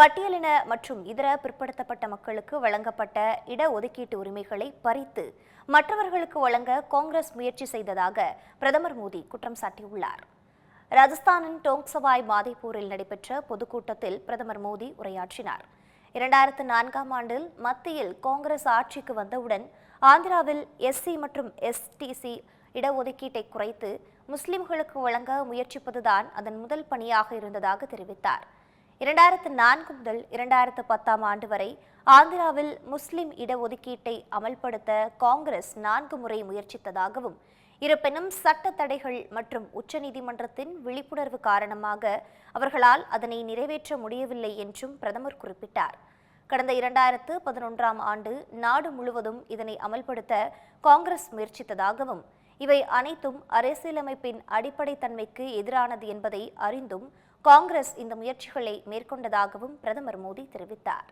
பட்டியலின மற்றும் இதர பிற்படுத்தப்பட்ட மக்களுக்கு வழங்கப்பட்ட இடஒதுக்கீட்டு உரிமைகளை பறித்து மற்றவர்களுக்கு வழங்க காங்கிரஸ் முயற்சி செய்ததாக பிரதமர் மோடி குற்றம் சாட்டியுள்ளார். ராஜஸ்தானின் டோங்சவாய் மாதேபூரில் நடைபெற்ற பொதுக்கூட்டத்தில் பிரதமர் மோடி உரையாற்றினார். இரண்டாயிரத்து நான்காம் ஆண்டில் மத்தியில் காங்கிரஸ் ஆட்சிக்கு வந்தவுடன் ஆந்திராவில் எஸ்சி மற்றும் எஸ்டிசி இடஒதுக்கீட்டை குறைத்து முஸ்லிம்களுக்கு வழங்க முயற்சிப்பதுதான் அதன் முதல் பணியாக இருந்ததாக தெரிவித்தார். இரண்டாயிரத்து நான்கு முதல் இரண்டாயிரத்து பத்தாம் ஆண்டு வரை ஆந்திராவில் முஸ்லிம் இடஒதுக்கீட்டை அமல்படுத்த காங்கிரஸ் நான்கு முறை முயற்சித்ததாகவும் இருப்பினும் சட்ட தடைகள் மற்றும் உச்சநீதிமன்றத்தின் விழிப்புணர்வு காரணமாக அவர்களால் அதனை நிறைவேற்ற முடியவில்லை என்றும் பிரதமர் குறிப்பிட்டார். கடந்த இரண்டாயிரத்து பதினொன்றாம் ஆண்டு நாடு முழுவதும் இதனை அமல்படுத்த காங்கிரஸ் முயற்சித்ததாகவும் இவை அனைத்தும் அரசியலமைப்பின் அடிப்படை தன்மைக்கு எதிரானது என்பதை அறிந்தும் காங்கிரஸ் இந்த முயற்சிகளை மேற்கொண்டதாகவும் பிரதமர் மோடி தெரிவித்தார்.